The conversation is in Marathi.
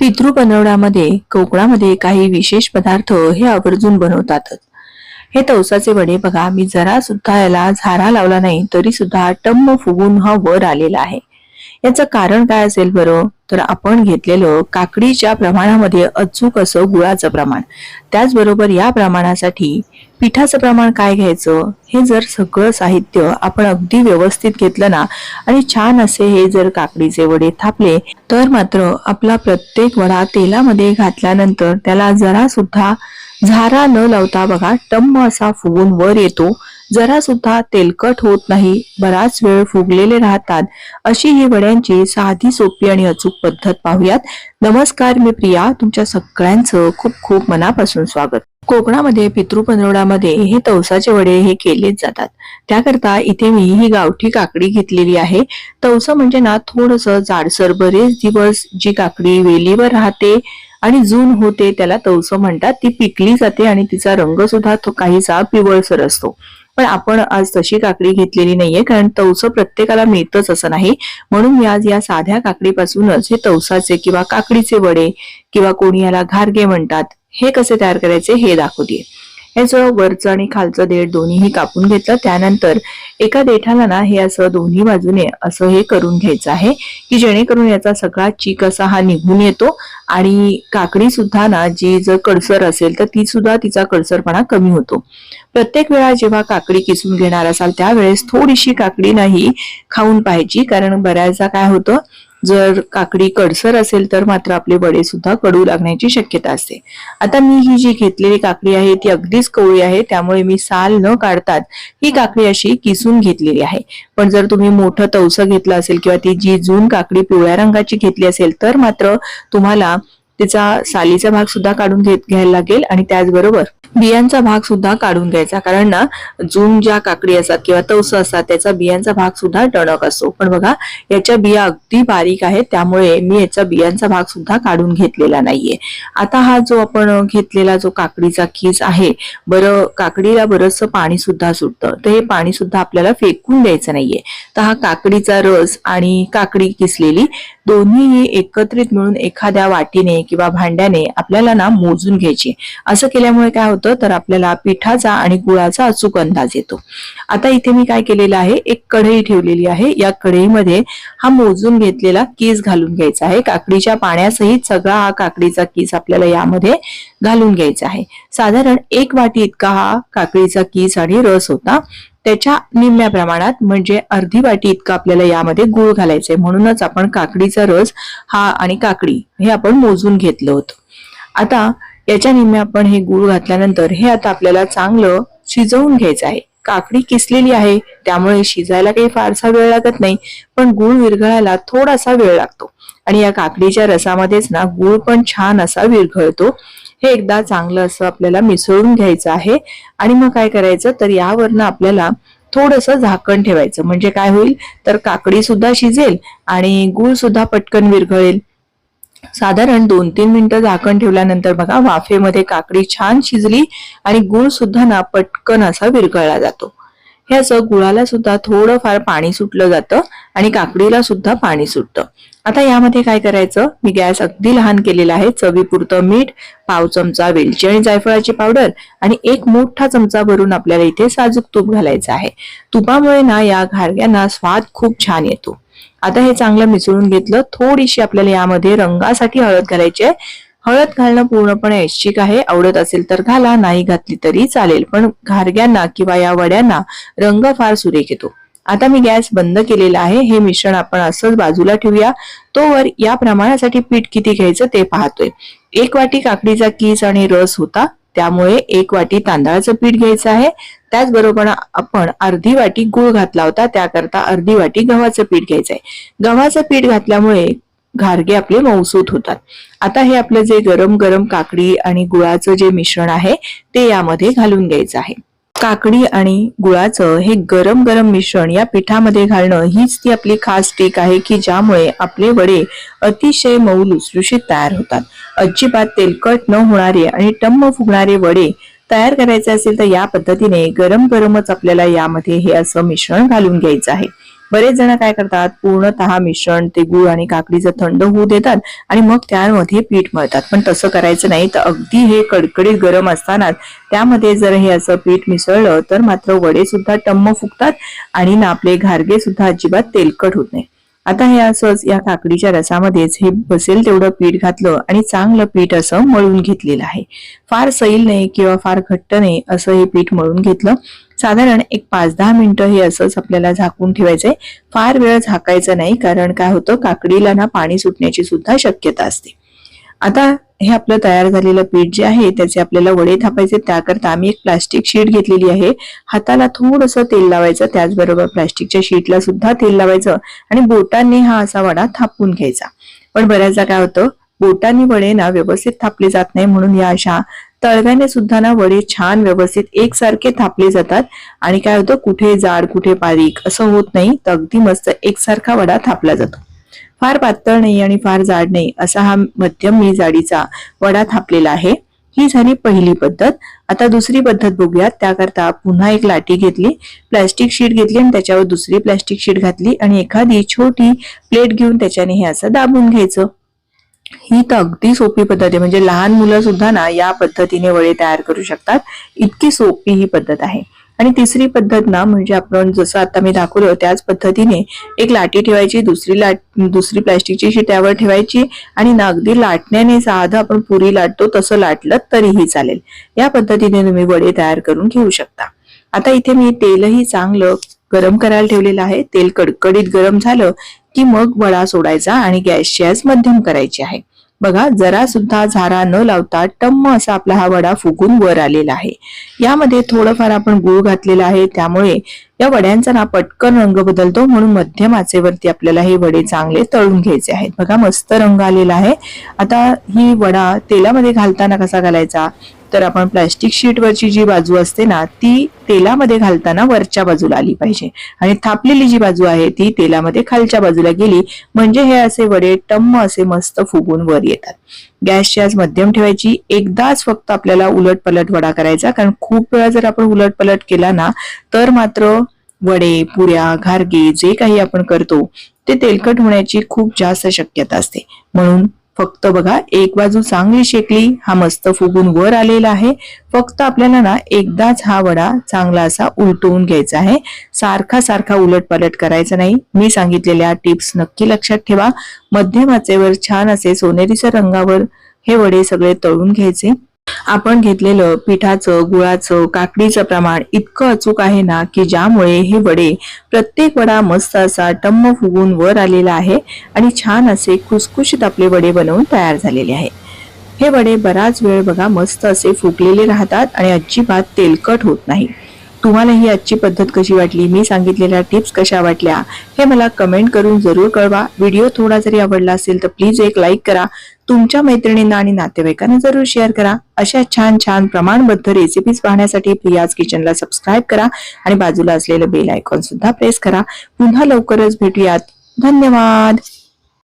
पितृ बनवण्यामध्ये कोकणामध्ये काही विशेष पदार्थ हे आवर्जून बनवतातच हे तवसाचे वडे बघा मी जरा सुद्धा याला झारा लावला नाही तरी सुद्धा टम्म फुगून हा वर आलेला आहे. याचं कारण काय असेल बरं? तर आपण घेतलेलं काकडीच्या प्रमाणामध्ये अचूक असं गुळाचं प्रमाण. त्याचबरोबर या प्रमाणासाठी पिठाचं प्रमाण काय घ्यायचं? हे जर सगळं साहित्य आपण अगदी व्यवस्थित घेतलं ना आणि छान असे हे जर काकडीचे वडे थापले तर मात्र आपला प्रत्येक वडा तेलामध्ये घातल्यानंतर त्याला जरा सुद्धा झारा न लावता बघा टम्म असा फुगून वर येतो. जरा सुद्धा तेलकट होत नाही बराच वेळ फुगलेले राहतात. अशी ही वड्यांची साधी सोपी आणि अचूक पद्धत पाहूयात. नमस्कार मी प्रिया तुमच्या सगळ्यांचं खूप खूप मनापासून स्वागत. कोकणामध्ये पितृपंधरवड्यामध्ये हे तवसाचे वडे हे केलेच जातात. त्याकरता इथे मी ही गावठी काकडी घेतलेली आहे. तवस म्हणजे ना थोडस जाडसर बरेच दिवस जी काकडी वेलीवर राहते आणि जून होते त्याला तवस म्हणतात. ती पिकली जाते आणि तिचा रंग सुद्धा तो काहीसा पिवळसर असतो. पण आपण आज तशी काकडी घेतलेली नाहीये कारण तवस प्रत्येकाला मिळतच असं नाही. म्हणून मी आज या साध्या काकडीपासूनच हे तवसाचे किंवा काकडीचे वडे किंवा कोणी याला घारगे म्हणतात हे कसे तयार करायचे हे दाखवते याचं वरचं आणि खालचं देठ दोन्हीही कापून घेतलं. त्यानंतर एका देठाला ना हे असं दोन्ही बाजूने असं हे करून घ्यायचं आहे की जेणेकरून याचा सगळा चीक असा हा निघून येतो आणि काकडी सुद्धा ना जी जर कडसर असेल तर ती सुद्धा तिचा कडसरपणा कमी होतो. प्रत्येक वेळा जेव्हा काकडी किसून घेणार असाल त्यावेळेस थोडीशी काकडी नाही खाऊन पाहिजे कारण बऱ्याचदा काय होतं जर काकडी कडसर असेल तर मात्र आपले वडे सुद्धा कडू लागण्याची शक्यता असते. आता मी ही जी घेतलेली काकडी आहे ती अगदीच कवळी आहे त्यामुळे मी साल न काढतात ही काकडी अशी किसून घेतलेली आहे. पण जर तुम्ही मोठं तवसं घेतलं असेल किंवा ती जी जून काकडी पिवळ्या रंगाची घेतली असेल तर मात्र तुम्हाला तिचा सालीचा भाग सुद्धा काढून घेत घ्यायला लागेल आणि त्याचबरोबर बियांचा भाग सुद्धा काढून घ्यायचा. कारण ना जून ज्या काकडी असतात किंवा तवस असतात त्याचा बियांचा भाग सुद्धा टणक असतो. पण बघा याच्या बिया अगदी बारीक आहेत त्यामुळे मी याचा बियांचा भाग सुद्धा काढून घेतलेला नाहीये. आता हा जो आपण घेतलेला जो काकडीचा कीस आहे बरं काकडीला बरंच पाणी सुद्धा सुटतं. तर हे पाणी सुद्धा आपल्याला फेकून द्यायचं नाहीये. तर हा काकडीचा रस आणि काकडी किसलेली दोन्ही एकत्रित मिळून एखाद्या वाटीने किंवा भांड्याने आपल्याला ना मोजून घ्यायची. असं केल्यामुळे काय होतं? तर आपल्याला पिठाचा आणि गुळाचा अचूक अंदाज येतो. आता इथे मी काय केलेलं आहे? एक कढई ठेवलेली आहे. या कढईमध्ये हा मोजून घेतलेला कीस घालून घ्यायचा आहे. काकडीच्या पाण्यासहित सगळा हा काकडीचा कीस आपल्याला यामध्ये घालून घ्यायचा आहे. साधारण एक वाटी इतका हा काकडीचा कीस आणि रस होता. त्याच्या निम्म्या प्रमाणात म्हणजे अर्धी वाटी इतकं आपल्याला यामध्ये गुळ घालायचंय. म्हणूनच आपण काकडीचा रस हा आणि काकडी हे आपण मोजून घेतलं होतं. आता याच्या निम्म्या आपण हे गुळ घातल्यानंतर हे आता आपल्याला चांगलं शिजवून घ्यायचं आहे. काकडी किसलेली आहे त्यामुळे शिजायला काही फारसा वेळ लागत नाही पण गुळ विरघळायला थोडासा वेळ लागतो. आणि या काकडीच्या रसामध्येच ना गुळ पण छान असा विरघळतो. हे एकदा चांगलं असं आपल्याला मिसळून घ्यायचं आहे. आणि मग काय करायचं? तर यावरनं आपल्याला थोडस झाकण ठेवायचं. म्हणजे काय होईल? तर काकडी सुद्धा शिजेल आणि गुळ सुद्धा पटकन विरघळेल. साधारण दोन तीन मिनिटं झाकण ठेवल्यानंतर बघा वाफेमध्ये काकडी छान शिजली आणि गुळ सुद्धा ना पटकन असा विरघळला जातो. हे असं गुळाला सुद्धा थोडंफार पाणी सुटलं जातं आणि काकडीला सुद्धा पाणी सुटतं. आता यामध्ये काय करायचं? मी गॅस अगदी लहान केलेला आहे. चवीपुरतं मीठ पाव चमचा वेलची आणि जायफळाची पावडर आणि एक मोठा चमचा भरून आपल्याला इथे साजूक तूप घालायचं आहे. तुपामुळे ना या घारग्यांना स्वाद खूप छान येतो. आता हे चांगलं मिसळून घेतलं थोडीशी आपल्याला यामध्ये रंगासाठी हळद घालायची आहे. हळद घालणं पूर्णपणे ऐच्छिक आहे. आवडत असेल तर घाला नाही घातली तरी चालेल. पण घारग्यांना किंवा या वड्यांना रंग फार सुरेख येतो. आता मी गॅस बंद केलेला आहे. हे मिश्रण आपण असंच बाजूला ठेवूया. तोवर या प्रमाणासाठी पीठ किती घ्यायचं ते पाहतोय. एक वाटी काकडीचा कीस आणि रस होता. त्यामुळे एक वाटी तांदळाचं पीठ घ्यायचं आहे. त्याचबरोबर आपण अर्धी वाटी गुळ घातला होता. त्याकरता अर्धी वाटी गव्हाचं पीठ घ्यायचं आहे. गव्हाचं पीठ घातल्यामुळे घारगे आपले मौसूत होतात. आता हे आपलं जे गरम गरम काकडी आणि गुळाचं जे मिश्रण आहे ते यामध्ये घालून घ्यायचं आहे. काकडी आणि गुळाचं हे गरम गरम मिश्रण या पिठामध्ये घालणं हीच ती आपली खास टेक आहे की ज्यामुळे आपले वडे अतिशय मऊ लुसलुशीत तयार होतात. अजिबात तेलकट न होणारे आणि टम्म फुगणारे वडे तयार करायचे असेल तर या पद्धतीने गरम गरमच आपल्याला यामध्ये हे असं मिश्रण घालून घ्यायचं आहे. बरेच जण काय करतात पूर्णतः मिश्रण ते गुळ आणि काकडीचं थंड होऊ देतात आणि मग त्यामध्ये पीठ मळतात. पण तसं करायचं नाही तर अगदी हे कडकडीत गरम असतानाच त्यामध्ये जर हे असं पीठ मिसळलं तर मात्र वडे सुद्धा टम्म फुगतात आणि ना आपले घारगे सुद्धा अजिबात तेलकट होत नाही. आता हे असंच या काकडीच्या रसामध्येच हे बसेल तेवढं पीठ घातलं आणि चांगलं पीठ असं मळून घेतलेलं आहे. फार सैल नाही किंवा फार घट्ट नाही असं हे पीठ मळून घेतलं. साधारण एक पाच दहा मिनिटं हे असंच आपल्याला झाकून ठेवायचंय. फार वेळ झाकायचं नाही कारण काय होतं? काकडीला ना पाणी सुटण्याची सुद्धा शक्यता असते. आता हे आपलं तयार झालेलं पीठ जे आहे त्याचे आपल्याला वडे थापायचे त्याकरता आम्ही एक प्लास्टिक शीट घेतलेली आहे. हाताला थोडंसं तेल लावायचं त्याचबरोबर प्लास्टिकच्या शीटला सुद्धा तेल लावायचं आणि बोटांनी हा असा वडा थापून घ्यायचा. पण बऱ्याचदा काय होतं बोटांनी वडे ना व्यवस्थित थापले जात नाही म्हणून या अशा तळव्याने सुद्धा ना वडे छान व्यवस्थित एकसारखे थापले जातात. आणि काय होतं कुठे जाड कुठे बारीक असं होत नाही तर अगदी मस्त एकसारखा वडा थापला जातो. फार पातळ नाही आणि फार जाड नाही असा हा मध्यम मी जाडीचा वडा थापलेला आहे. ही झाली पहिली पद्धत. आता दुसरी पद्धत बघूयात. त्याकरता पुन्हा एक लाटी घेतली प्लॅस्टिक शीट घेतली आणि त्याच्यावर दुसरी प्लॅस्टिक शीट घातली आणि एखादी छोटी प्लेट घेऊन त्याच्याने हे असं दाबून घ्यायचं. ही तर अगदी सोपी पद्धत आहे. म्हणजे लहान मुलं सुद्धा ना या पद्धतीने वडे तयार करू शकतात. इतकी सोपी ही पद्धत आहे. आणि तिसरी पद्धत ना म्हणजे आपण जसं आता मी दाखवलं त्याच पद्धतीने एक लाटी ठेवायची दुसरी लाट दुसरी प्लॅस्टिकची शीट त्यावर ठेवायची आणि ना अगदी लाटण्याने साधं आपण पुरी लाटतो तसं लाटलं तरीही चालेल. या पद्धतीने तुम्ही वडे तयार करून घेऊ शकता. आता इथे मी तेलही चांगलं गरम करायला ठेवलेलं आहे. तेल कडकडीत गरम झालं की मग वडा सोडायचा आणि गॅसची आज मध्यम करायची आहे. बघा जरा सुद्धा झारा न लावता टम्म असा आपला हा वडा फुगून वर आलेला आहे. यामध्ये थोडंफार आपण गुळ घातलेला आहे त्यामुळे या वड्यांचा ना पटकन रंग बदलतो म्हणून मध्यम आचेवरती आपल्याला हे वडे चांगले तळून घ्यायचे आहेत. बघा मस्त रंग आलेला आहे. आता ही वडा तेलामध्ये घालताना कसा घालायचा? तर आपण प्लॅस्टिक शीटवरची जी बाजू असते ना ती तेलामध्ये घालताना वरच्या बाजूला आली पाहिजे. आणि थापलेली जी बाजू आहे ती तेलामध्ये खालच्या बाजूला गेली. म्हणजे हे असे वडे टम्म असे मस्त फुगून वर येतात. गॅसची आज मध्यम ठेवायची. एकदाच फक्त आपल्याला उलट पलट वडा करायचा. कारण खूप वेळा जर आपण उलट पलट केला ना तर मात्र वडे पुऱ्या घारगे जे काही आपण करतो ते तेलकट होण्याची खूप जास्त शक्यता असते. म्हणून फक्त बघा एक बाजू चांगली शेकली हा मस्त फुगून वर आलेला आहे. फक्त आपल्याला ना एकदाच हा वडा चांगला असा उलटवून घ्यायचा आहे. सारखा सारखा उलट पलट करायचा नाही. मी सांगितलेल्या टिप्स नक्की लक्षात ठेवा. मध्यम आचेवर छान असे सोनेरीच्या रंगावर हे वडे सगळे तळून घ्यायचे. आपण घेतलेलं पिठाचं गुळाचं काकडीचं प्रमाण इतकं अचूक आहे ना की ज्यामुळे हे वडे प्रत्येक वडा मस्त असा टम्म फुगून वर आलेला आहे आणि छान असे खुसखुशीत आपले वडे बनवून तयार झालेले आहे. हे वडे बराच वेळ बघा मस्त असे फुगलेले राहतात आणि अजिबात तेलकट होत नाही. तुम्हाला ही आजची पद्धत कशी वाटली? मी सांगितलेल्या टिप्स कशा वाटल्या? हे मला कमेंट करून जरूर कळवा. व्हिडिओ थोडा जरी आवडला असेल तर प्लीज एक लाईक करा. तुमच्या मैत्रिणींना आणि नातेवाईकांना जरूर शेअर करा. अशा छान छान प्रमाणबद्ध रेसिपीज पाहण्यासाठी प्रियाज किचनला सबस्क्राईब करा आणि बाजूला असलेलं बेल आयकॉन सुद्धा प्रेस करा. पुन्हा लवकरच भेटूयात. धन्यवाद!